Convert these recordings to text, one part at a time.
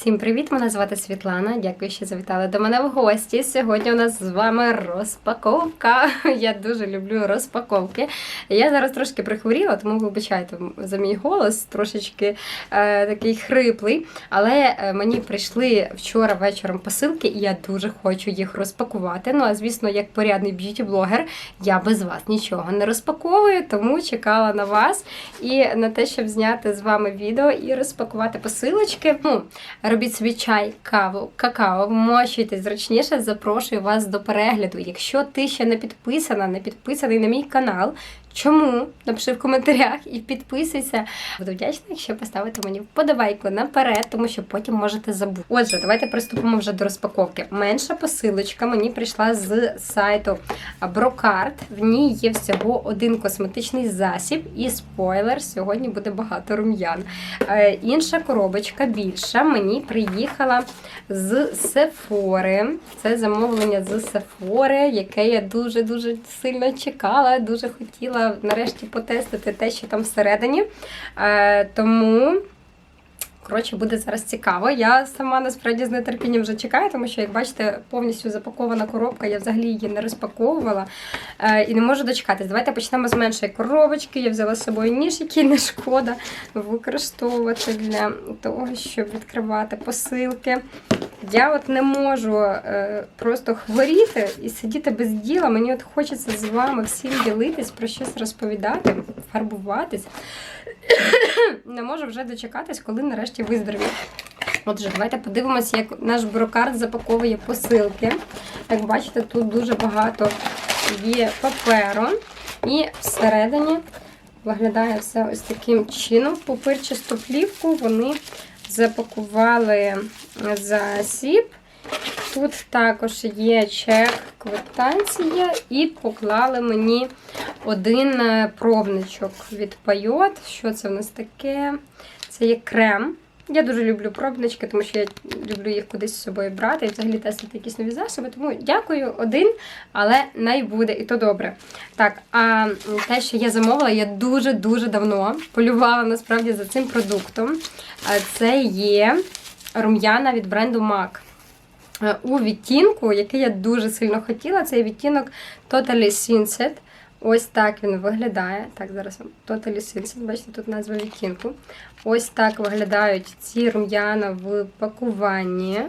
Всім привіт! Мене звати Світлана. Дякую, що завітали до мене в гості. Сьогодні у нас з вами розпаковка. Я дуже люблю розпаковки. Я зараз трошки прихворіла, тому вибачайте за мій голос, трошечки е, такий хриплий. Але е, мені прийшли вчора вечором посилки, і я дуже хочу їх розпакувати. Ну а звісно, як порядний б'юті-блогер, я без вас нічого не розпаковую, тому чекала на вас і на те, щоб зняти з вами відео і розпакувати посилочки. Ну, Робіть собі чай, каву, какао, вмощуйтесь зручніше, запрошую вас до перегляду. Якщо ти ще не підписана, не підписаний на мій канал, чому? Напиши в коментарях і підписуйся. Буду вдячна, якщо поставите мені вподобайку наперед, тому що потім можете забути. Отже, давайте приступимо вже до розпаковки. Менша посилочка мені прийшла з сайту Brocard. В ній є всього один косметичний засіб і спойлер. Сьогодні буде багато рум'ян. Е, Інша коробочка більша. Мені приїхала з Сефори. Це замовлення з Сефори, яке я дуже-дуже сильно чекала, дуже хотіла нарешті потестити те, що там всередині. Е, Тому. Коротше, буде зараз цікаво. Я сама насправді з нетерпінням вже чекаю, тому що, як бачите, повністю запакована коробка, я взагалі її не розпаковувала е, і не можу дочекатись. Давайте почнемо з меншої коробочки. Я взяла з собою ніж, який не шкода використовувати для того, щоб відкривати посилки. Я от не можу е, просто хворіти і сидіти без діла. Мені от хочеться з вами всім ділитись, про щось розповідати, фарбуватись. Не можу вже дочекатись, коли нарешті виздоровію. Отже, давайте подивимося, як наш брокард запаковує посилки. Як бачите, тут дуже багато є паперу. І всередині виглядає все ось таким чином. Пупирчасту плівку вони запакували засіб. Тут також є чек, квитанція, і поклали мені один е, пробничок від Пайот. Що це в нас таке? Це є крем. Я дуже люблю пробнички, тому що я люблю їх кудись з собою брати і взагалі тестити якісь нові засоби. Тому дякую один, але най буде, і то добре. Так, а те, що я замовила, я дуже-дуже давно полювала насправді за цим продуктом. Це є рум'яна від бренду MAC. У відтінку, який я дуже сильно хотіла, це відтінок Totally Sunset. Ось так він виглядає. Так, зараз Totally Sunset, бачите, тут назва відтінку. Ось так виглядають ці рум'яна в пакуванні.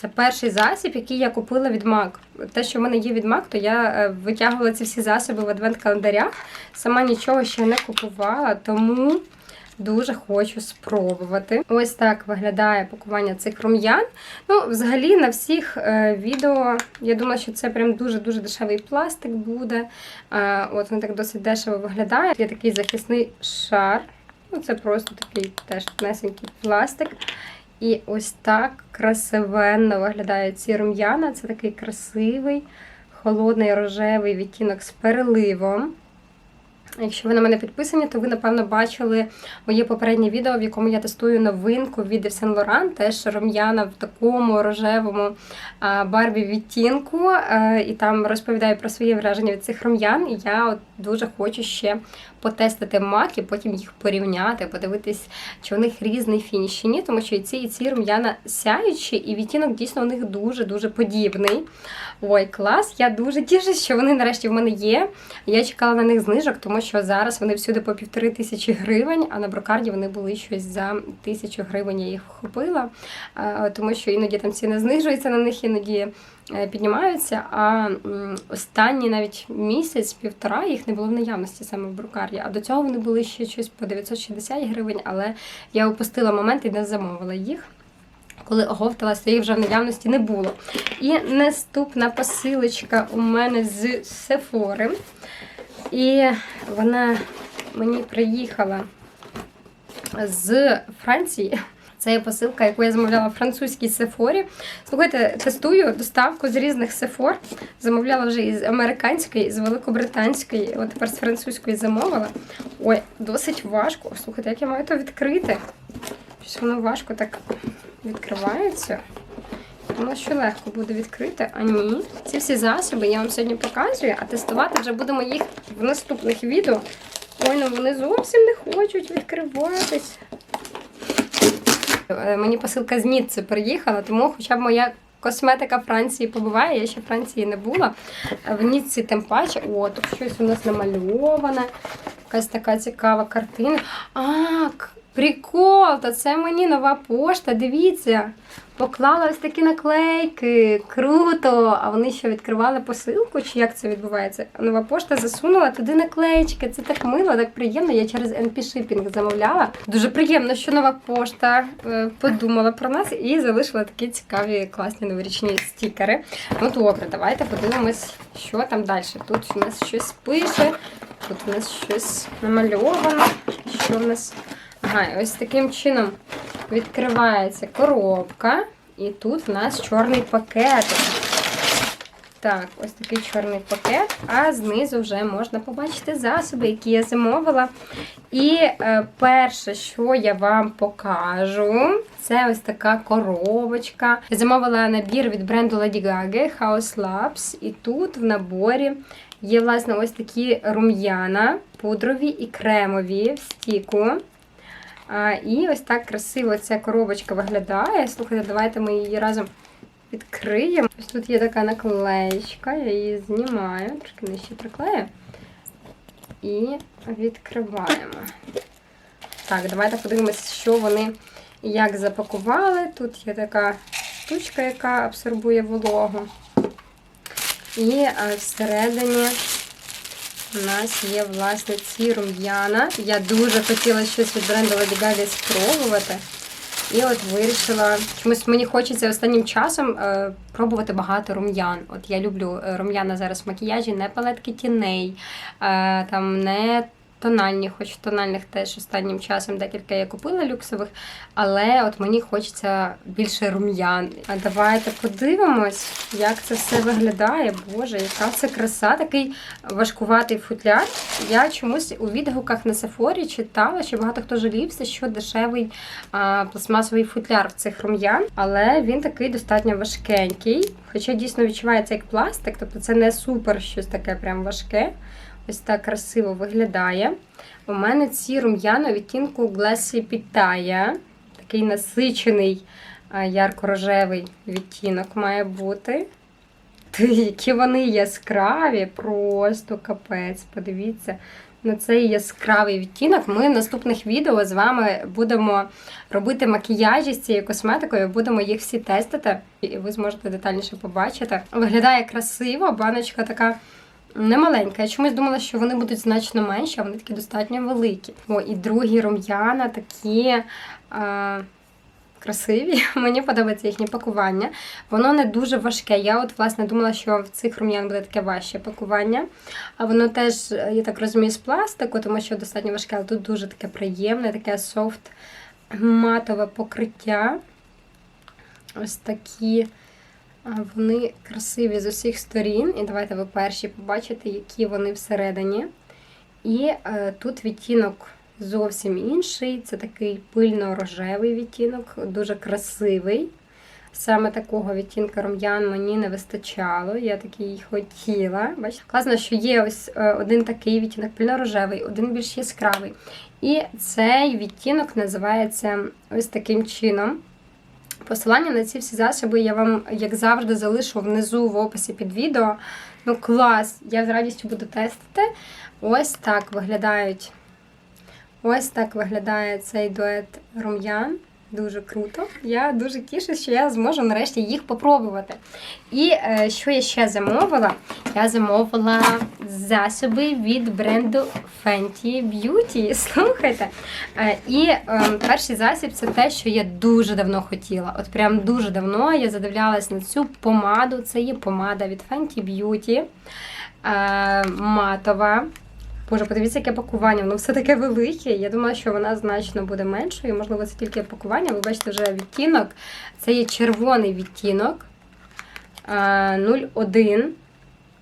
Це перший засіб, який я купила від MAC. Те, що в мене є від MAC, то я е, витягувала ці всі засоби в адвент-календарях. Сама нічого ще не купувала, тому дуже хочу спробувати. Ось так виглядає пакування цих рум'ян. Ну, взагалі, на всіх е, відео, я думала, що це прям дуже-дуже дешевий пластик буде. Е, от він так досить дешево виглядає. Є такий захисний шар. Ну, Це просто такий теж тонесенький пластик. І ось так красивенно виглядають ці рум'яна. Це такий красивий, холодний рожевий відтінок з переливом. Якщо ви на мене підписані, то ви, напевно, бачили моє попереднє відео, в якому я тестую новинку від Yves Saint Laurent, теж рум'яна в такому рожевому а, барві відтінку. Е, І там розповідаю про свої враження від цих рум'ян. І я от дуже хочу ще потестити мак і потім їх порівняти, подивитись, чи у них різний фініш чи ні, тому що і ці, і ці рум'яна сяючі, і відтінок дійсно у них дуже-дуже подібний. Ой, клас! Я дуже тішусь, що вони нарешті в мене є. Я чекала на них знижок, тому що зараз вони всюди по півтори тисячі гривень, а на брокарді вони були щось за тисячу гривень. Я їх вхопила, тому що іноді там ціни знижуються на них, іноді піднімаються. А м, останній навіть місяць-півтора їх не було в наявності саме в брокарді. А до цього вони були ще щось по 960 гривень, але я опустила момент і не замовила їх. Коли оговталася, їх вже в наявності не було. І наступна посилочка у мене з Сефори. І вона мені приїхала з Франції. Це є посилка, яку я замовляла в французькій сефорі. Слухайте, тестую доставку з різних сефор. Замовляла вже із американської, з великобританської, от тепер з французької замовила. Ой, досить важко. Слухайте, як я маю то відкрити? Щось воно важко так відкривається. Думала, що легко буде відкрити, а ні. Ці всі засоби я вам сьогодні показую, а тестувати вже будемо їх в наступних відео. Ой, ну вони зовсім не хочуть відкриватись. Е, Мені посилка з Ніцци приїхала, тому хоча б моя косметика Франції побуває, я ще Франції не була. Е, В Ніцці тим паче, о, тут щось у нас намальоване. Якась така цікава картина. А, прикол! Та це мені нова пошта. Дивіться. Поклала ось такі наклейки. Круто! А вони що відкривали посилку? Чи як це відбувається? Нова пошта засунула туди наклеєчки. Це так мило, так приємно. Я через NP Shipping замовляла. Дуже приємно, що нова пошта е, подумала про нас і залишила такі цікаві, класні новорічні стікери. Ну добре, давайте подивимось, що там далі. Тут у нас щось пише, тут у нас щось намальовано. Що в нас? Ага, ось таким чином відкривається коробка, і тут в нас чорний пакетик. Так, ось такий чорний пакет, а знизу вже можна побачити засоби, які я замовила. І е, перше, що я вам покажу, це ось така коробочка. Я замовила набір від бренду Lady Gaga House Labs. І тут в наборі є, власне, ось такі рум'яна, пудрові і кремові в стіку. І ось так красиво ця коробочка виглядає. Слухайте, давайте ми її разом відкриємо. Ось тут є така наклеєчка, я її знімаю, трошки нижче приклею. І відкриваємо. Так, давайте подивимося, що вони як запакували. Тут є така штучка, яка абсорбує вологу. І е, всередині у нас є, власне, ці рум'яна. Я дуже хотіла щось від бренду Lady Gaga спробувати. І от вирішила, чомусь мені хочеться останнім часом е, пробувати багато рум'ян. От я люблю е, рум'яна зараз в макіяжі, не палетки тіней, е, там не тональні, хоч тональних теж останнім часом декілька я купила люксових, але от мені хочеться більше рум'ян. А давайте подивимось, як це все виглядає. Боже, яка це краса, такий важкуватий футляр. Я чомусь у відгуках на Сефорі читала, що багато хто жалівся, що дешевий а, пластмасовий футляр в цих рум'ян, але він такий достатньо важкенький. Хоча дійсно відчувається як пластик, тобто це не супер щось таке прям важке. Ось так красиво виглядає. У мене ці рум'яна відтінку Glassy Pitaya. Такий насичений ярко-рожевий відтінок має бути. Які вони яскраві, просто капець. Подивіться на цей яскравий відтінок. Ми в наступних відео з вами будемо робити макіяжі з цією косметикою, будемо їх всі тестити, і ви зможете детальніше побачити. Виглядає красиво, баночка така. Немаленька. Я чомусь думала, що вони будуть значно менші, а вони такі достатньо великі. О, і другі рум'яна такі а, красиві. Мені подобається їхнє пакування. Воно не дуже важке. Я от, власне, думала, що в цих рум'ян буде таке важче пакування. А воно теж, я так розумію, з пластику, тому що достатньо важке, але тут дуже таке приємне, таке софт матове покриття. Ось такі. Вони красиві з усіх сторін. І давайте ви перші побачите, які вони всередині. І е, тут відтінок зовсім інший. Це такий пильно-рожевий відтінок, дуже красивий. Саме такого відтінка рум'ян мені не вистачало, я такий хотіла. Бачите? Класно, що є ось е, один такий відтінок пильно-рожевий, один більш яскравий. І цей відтінок називається ось таким чином. Посилання на ці всі засоби я вам, як завжди, залишу внизу в описі під відео. Ну, клас! Я з радістю буду тестити. Ось так виглядають. Ось так виглядає цей дует рум'ян. Дуже круто. Я дуже тішусь, що я зможу нарешті їх попробувати. І е, що я ще замовила? Я замовила засоби від бренду Fenty Beauty. Слухайте. Е, і е, перший засіб це те, що я дуже давно хотіла. От прям дуже давно я задивлялась на цю помаду. Це є помада від Fenty Beauty. Е, матова. Боже, подивіться, яке пакування, воно все таке велике. Я думала, що вона значно буде меншою. Можливо, це тільки пакування. Ви бачите вже відтінок. Це є червоний відтінок е, 01.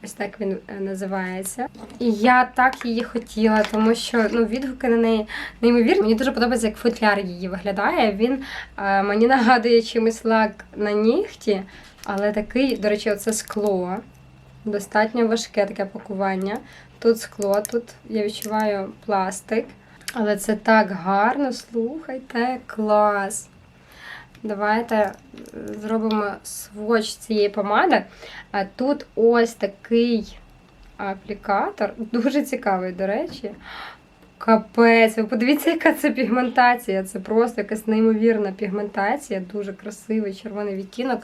Ось так він е, називається. І я так її хотіла, тому що ну, відгуки на неї неймовірні. Мені дуже подобається, як футляр її виглядає. Він е, мені нагадує чимось лак на нігті, але такий, до речі, оце скло. Достатньо важке таке пакування. Тут скло, тут я відчуваю пластик. Але це так гарно, слухайте, клас. Давайте е, зробимо сводч цієї помади. А тут ось такий аплікатор. Дуже цікавий, до речі. Капець, ви подивіться, яка це пігментація. Це просто якась неймовірна пігментація, дуже красивий червоний відтінок.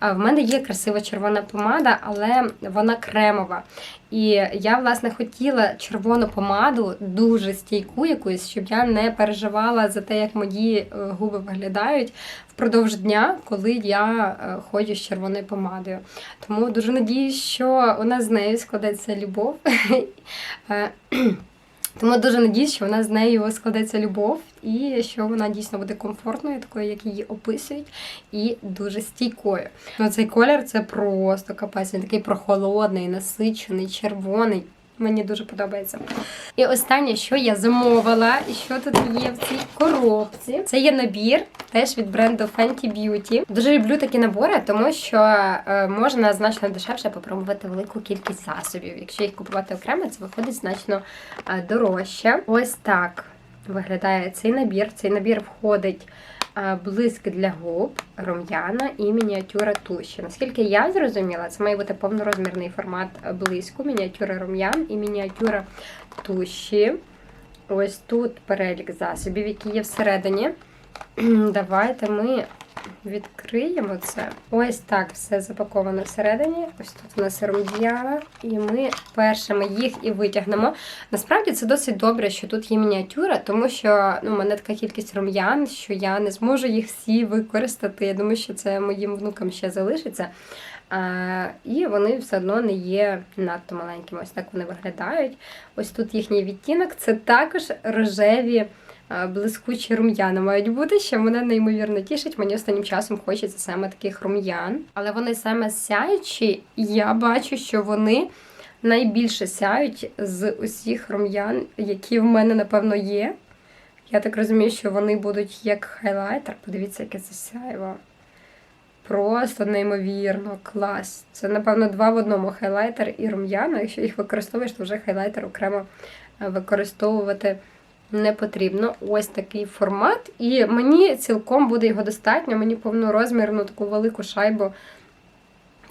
В мене є красива червона помада, але вона кремова. І я, власне, хотіла червону помаду, дуже стійку якусь, щоб я не переживала за те, як мої е, губи виглядають впродовж дня, коли я е, ходжу з червоною помадою. Тому дуже надіюсь, що у нас з нею складеться любов. Тому дуже надіюсь, що вона з нею складеться любов і що вона дійсно буде комфортною, такою, як її описують, і дуже стійкою. Ну, цей колір це просто капець, він такий прохолодний, насичений, червоний. Мені дуже подобається. І останнє, що я замовила, і що тут є в цій коробці, це є набір теж від бренду Fenty Beauty. Дуже люблю такі набори, тому що е, можна значно дешевше попробувати велику кількість засобів. Якщо їх купувати окремо, це виходить значно е, дорожче. Ось так виглядає цей набір. Цей набір входить блиск для губ, рум'яна і мініатюра туші. Наскільки я зрозуміла, це має бути повнорозмірний формат блиску, мініатюра рум'ян і мініатюра туші. Ось тут перелік засобів, які є всередині. Давайте ми відкриємо це. Ось так все запаковано всередині. Ось тут у нас рум'яна, і ми першими їх і витягнемо. Насправді це досить добре, що тут є мініатюра, тому що ну, у мене така кількість рум'ян, що я не зможу їх всі використати. Я думаю, що це моїм внукам ще залишиться. А, І вони все одно не є надто маленькими. Ось так вони виглядають. Ось тут їхній відтінок. Це також рожеві. Блискучі рум'яна мають бути, що мене неймовірно тішить. Мені останнім часом хочеться саме таких рум'ян. Але вони саме сяючі, і я бачу, що вони найбільше сяють з усіх рум'ян, які в мене, напевно, є. Я так розумію, що вони будуть як хайлайтер. Подивіться, яке це сяйво. Просто неймовірно, клас. Це, напевно, два в одному хайлайтер і рум'яна. Якщо їх використовуєш, то вже хайлайтер окремо е, використовувати не потрібно. Ось такий формат. І мені цілком буде його достатньо. Мені повнорозмірну таку велику шайбу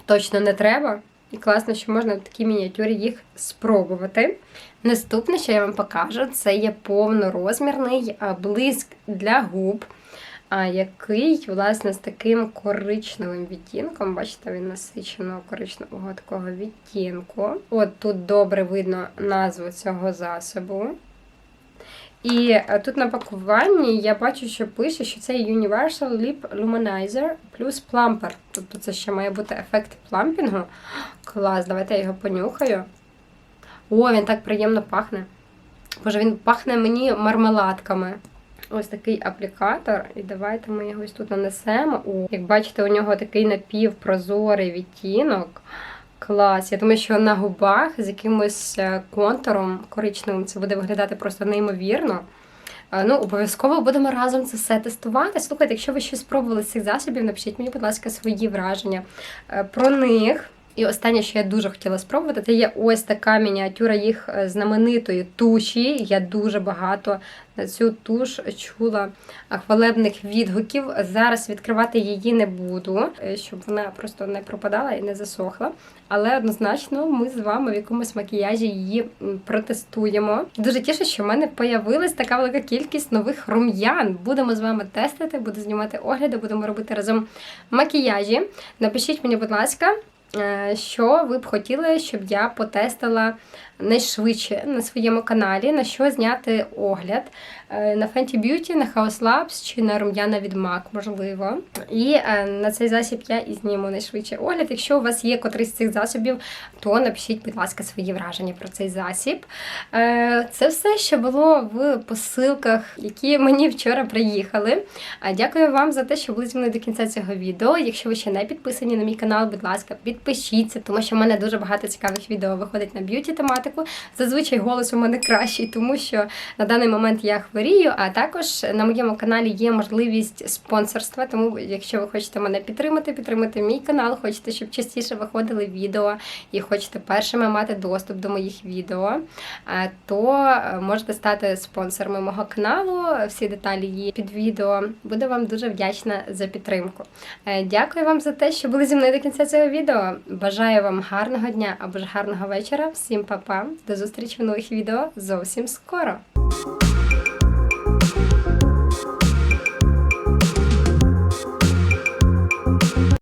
точно не треба. І класно, що можна в такій мініатюрі їх спробувати. Наступне, що я вам покажу, це є повнорозмірний блиск для губ, який, власне, з таким коричневим відтінком. Бачите, він насиченого коричневого такого відтінку. От тут добре видно назву цього засобу. І е, тут на пакуванні я бачу, що пише, що це Universal Lip Luminizer плюс Plumper. Тобто це ще має бути ефект плампінгу. Клас, давайте я його понюхаю. О, він так приємно пахне. Боже, він пахне мені мармеладками. Ось такий аплікатор. І давайте ми його ось тут нанесемо. О, як бачите, у нього такий напівпрозорий відтінок. Клас. Я думаю, що на губах з якимось е, контуром коричневим це буде виглядати просто неймовірно. Е, Ну, обов'язково будемо разом це все тестувати. Слухайте, якщо ви щось спробували з цих засобів, напишіть мені, будь ласка, свої враження е, про них. І останнє, що я дуже хотіла спробувати, це є ось така мініатюра їх е, знаменитої туші. Я дуже багато на цю туш чула е, хвалебних відгуків. Зараз відкривати її не буду, е, щоб вона просто не пропадала і не засохла. Але однозначно ми з вами в якомусь макіяжі її протестуємо. Дуже тішу, що в мене появилась така велика кількість нових рум'ян. Будемо з вами тестити, буду знімати огляди, будемо робити разом макіяжі. Напишіть мені, будь ласка. Е, Що ви б хотіли, щоб я потестила найшвидше на своєму каналі, на що зняти огляд на Fenty Beauty, на House Labs чи на рум'яна від MAC, можливо. І е, на цей засіб я і зніму найшвидше огляд. Якщо у вас є котрийсь з цих засобів, то напишіть, будь ласка, свої враження про цей засіб. Е, Це все, що було в посилках, які мені вчора приїхали. Дякую вам за те, що були зі мною до кінця цього відео. Якщо ви ще не підписані на мій канал, будь ласка, підпишіться, тому що в мене дуже багато цікавих відео виходить на б'юті тематику. Зазвичай голос у мене кращий, тому що на даний момент я хворію, а також на моєму каналі є можливість спонсорства. Тому, якщо ви хочете мене підтримати, підтримати мій канал, хочете, щоб частіше виходили відео і хочете першими мати доступ до моїх відео, е, то е, можете стати спонсорами мого каналу. Всі деталі є під відео. Буду вам дуже вдячна за підтримку. Е, Дякую вам за те, що були зі мною до кінця цього відео. Бажаю вам гарного дня або ж гарного вечора. Всім па-па. До зустрічі в нових відео зовсім скоро.